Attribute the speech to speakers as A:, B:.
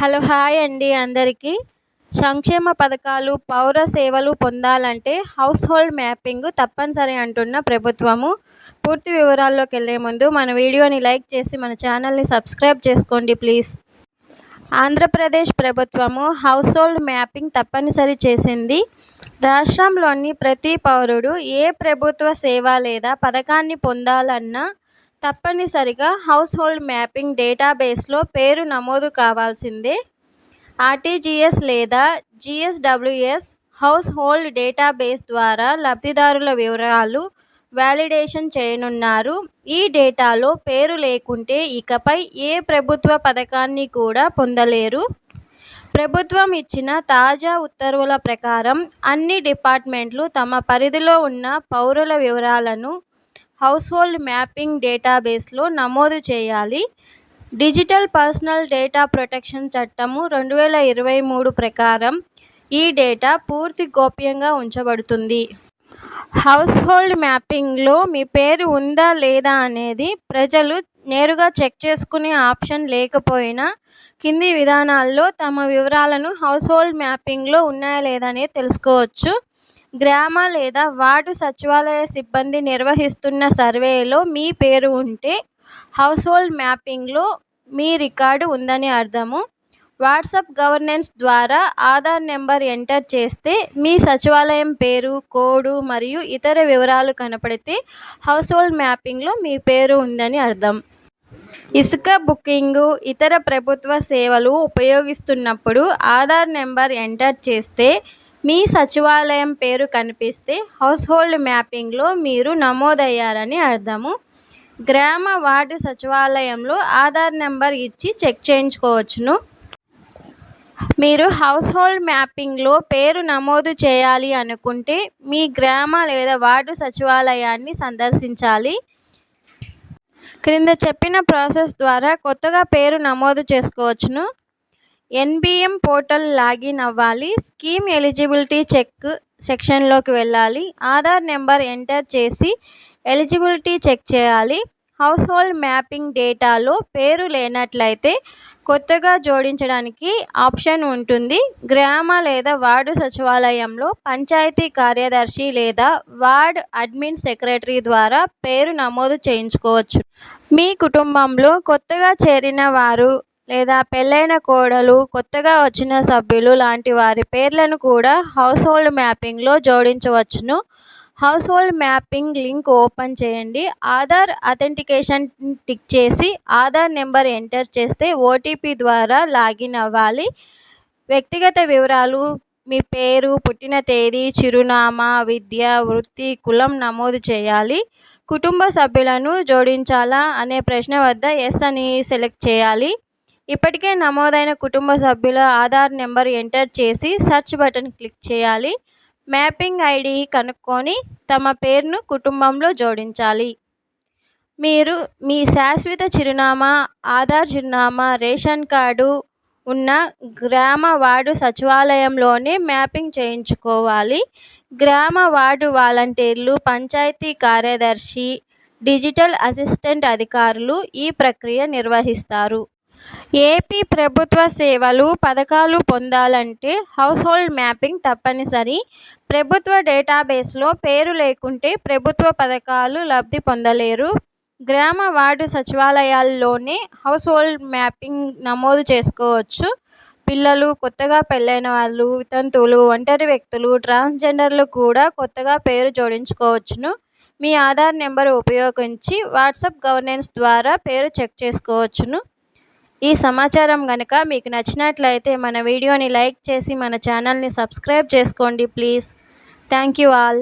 A: Hello hi అండి అందరికీ. సంక్షేమ పథకాలు పౌర సేవలు పొందాలంటే హౌస్ హోల్డ్ మ్యాపింగ్ తప్పనిసరి అంటున్న ప్రభుత్వము. పూర్తి వివరాల్లోకి వెళ్ళే ముందు మన వీడియోని లైక్ చేసి మన ఛానల్ని సబ్స్క్రైబ్ చేసుకోండి ప్లీజ్. ఆంధ్రప్రదేశ్ ప్రభుత్వము హౌస్ హోల్డ్ మ్యాపింగ్ తప్పనిసరి చేసింది. రాష్ట్రంలోని ప్రతి పౌరుడు ఏ ప్రభుత్వ సేవ లేదా పథకాన్ని పొందాలన్నా తప్పనిసరిగా హౌస్ హోల్డ్ మ్యాపింగ్ డేటాబేస్లో పేరు నమోదు కావాల్సిందే. ఆర్టీజీఎస్ లేదా జిఎస్డబ్ల్యూఎస్ హౌస్ హోల్డ్ డేటాబేస్ ద్వారా లబ్ధిదారుల వివరాలు వ్యాలిడేషన్ చేయనున్నారు. ఈ డేటాలో పేరు లేకుంటే ఇకపై ఏ ప్రభుత్వ పథకాన్ని కూడా పొందలేరు. ప్రభుత్వం ఇచ్చిన తాజా ఉత్తర్వుల ప్రకారం అన్ని డిపార్ట్మెంట్లు తమ పరిధిలో ఉన్న పౌరుల వివరాలను హౌస్ హోల్డ్ మ్యాపింగ్ డేటాబేస్లో నమోదు చేయాలి. డిజిటల్ పర్సనల్ డేటా ప్రొటెక్షన్ చట్టము రెండు వేల ఇరవై మూడు ప్రకారం ఈ డేటా పూర్తి గోప్యంగా ఉంచబడుతుంది. హౌస్ హోల్డ్ మ్యాపింగ్లో మీ పేరు ఉందా లేదా అనేది ప్రజలు నేరుగా చెక్ చేసుకునే ఆప్షన్ లేకపోయినా కింది విధానాల్లో తమ వివరాలను హౌస్ హోల్డ్ మ్యాపింగ్లో ఉన్నాయా లేదా అనేది తెలుసుకోవచ్చు. గ్రామ లేదా వార్డు సచివాలయ సిబ్బంది నిర్వహిస్తున్న సర్వేలో మీ పేరు ఉంటే హౌస్ హోల్డ్ మ్యాపింగ్లో మీ రికార్డు ఉందని అర్థము. వాట్సాప్ గవర్నెన్స్ ద్వారా ఆధార్ నెంబర్ ఎంటర్ చేస్తే మీ సచివాలయం పేరు కోడు మరియు ఇతర వివరాలు కనపడితే హౌస్ హోల్డ్ మ్యాపింగ్లో మీ పేరు ఉందని అర్థం. ఇసుక బుకింగు ఇతర ప్రభుత్వ సేవలు ఉపయోగిస్తున్నప్పుడు ఆధార్ నెంబర్ ఎంటర్ చేస్తే మీ సచివాలయం పేరు కనిపిస్తే హౌస్ హోల్డ్ మ్యాపింగ్లో మీరు నమోదయ్యారని అర్థము. గ్రామ వార్డు సచివాలయంలో ఆధార్ నెంబర్ ఇచ్చి చెక్ చేయించుకోవచ్చును. మీరు హౌస్ హోల్డ్ మ్యాపింగ్లో పేరు నమోదు చేయాలి అనుకుంటే మీ గ్రామ లేదా వార్డు సచివాలయాన్ని సందర్శించాలి. క్రింద చెప్పిన ప్రాసెస్ ద్వారా కొత్తగా పేరు నమోదు చేసుకోవచ్చును. ఎన్బిఎం పోర్టల్ లాగిన్ అవ్వాలి. స్కీమ్ ఎలిజిబిలిటీ చెక్ సెక్షన్లోకి వెళ్ళాలి. ఆధార్ నెంబర్ ఎంటర్ చేసి ఎలిజిబిలిటీ చెక్ చేయాలి. హౌస్ హోల్డ్ మ్యాపింగ్ డేటాలో పేరు లేనట్లయితే కొత్తగా జోడించడానికి ఆప్షన్ ఉంటుంది. గ్రామ లేదా వార్డు సచివాలయంలో పంచాయతీ కార్యదర్శి లేదా వార్డ్ అడ్మిన్ సెక్రటరీ ద్వారా పేరు నమోదు చేయించుకోవచ్చు. మీ కుటుంబంలో కొత్తగా చేరిన వారు లేదా పెళ్ళైన కోడలు కొత్తగా వచ్చిన సభ్యులు లాంటి వారి పేర్లను కూడా హౌస్ హోల్డ్ మ్యాపింగ్లో జోడించవచ్చును. House hold mapping link open చేయండి. ఆధార్ అథెంటికేషన్ టిక్ చేసి ఆధార్ నెంబర్ ఎంటర్ చేస్తే ఓటీపీ ద్వారా లాగిన్ అవ్వాలి. వ్యక్తిగత వివరాలు మీ పేరు పుట్టిన తేదీ చిరునామా విద్య వృత్తి కులం నమోదు చేయాలి. కుటుంబ సభ్యులను జోడించాలా అనే ప్రశ్న వద్ద ఎస్ అని సెలెక్ట్ చేయాలి. ఇప్పటికే నమోదైన కుటుంబ సభ్యుల ఆధార్ నెంబర్ ఎంటర్ చేసి సెర్చ్ బటన్ క్లిక్ చేయాలి. మ్యాపింగ్ ఐడి కనుక్కొని తమ పేరును కుటుంబంలో జోడించాలి. మీరు మీ శాశ్వత చిరునామా ఆధార్ చిరునామా రేషన్ కార్డు ఉన్న గ్రామ వార్డు సచివాలయంలోనే మ్యాపింగ్ చేయించుకోవాలి. గ్రామ వార్డు వాలంటీర్లు పంచాయతీ కార్యదర్శి డిజిటల్ అసిస్టెంట్ అధికారులు ఈ ప్రక్రియ నిర్వహిస్తారు. ఏపీ ప్రభుత్వ సేవలు పథకాలు పొందాలంటే హౌస్ హోల్డ్ మ్యాపింగ్ తప్పనిసరి. ప్రభుత్వ డేటాబేస్లో పేరు లేకుంటే ప్రభుత్వ పథకాలు లబ్ధి పొందలేరు. గ్రామ వార్డు సచివాలయాల్లోనే హౌస్ హోల్డ్ మ్యాపింగ్ నమోదు చేసుకోవచ్చు. పిల్లలు కొత్తగా పెళ్ళైన వాళ్ళు వితంతువులు ఒంటరి వ్యక్తులు ట్రాన్స్జెండర్లు కూడా కొత్తగా పేరు జోడించుకోవచ్చును. మీ ఆధార్ నెంబర్ ఉపయోగించి వాట్సాప్ గవర్నెన్స్ ద్వారా పేరు చెక్ చేసుకోవచ్చును. ఈ సమాచారం కనుక మీకు నచ్చినట్లయితే మన వీడియోని లైక్ చేసి మన ఛానల్ని సబ్స్క్రైబ్ చేసుకోండి ప్లీజ్. Thank you all.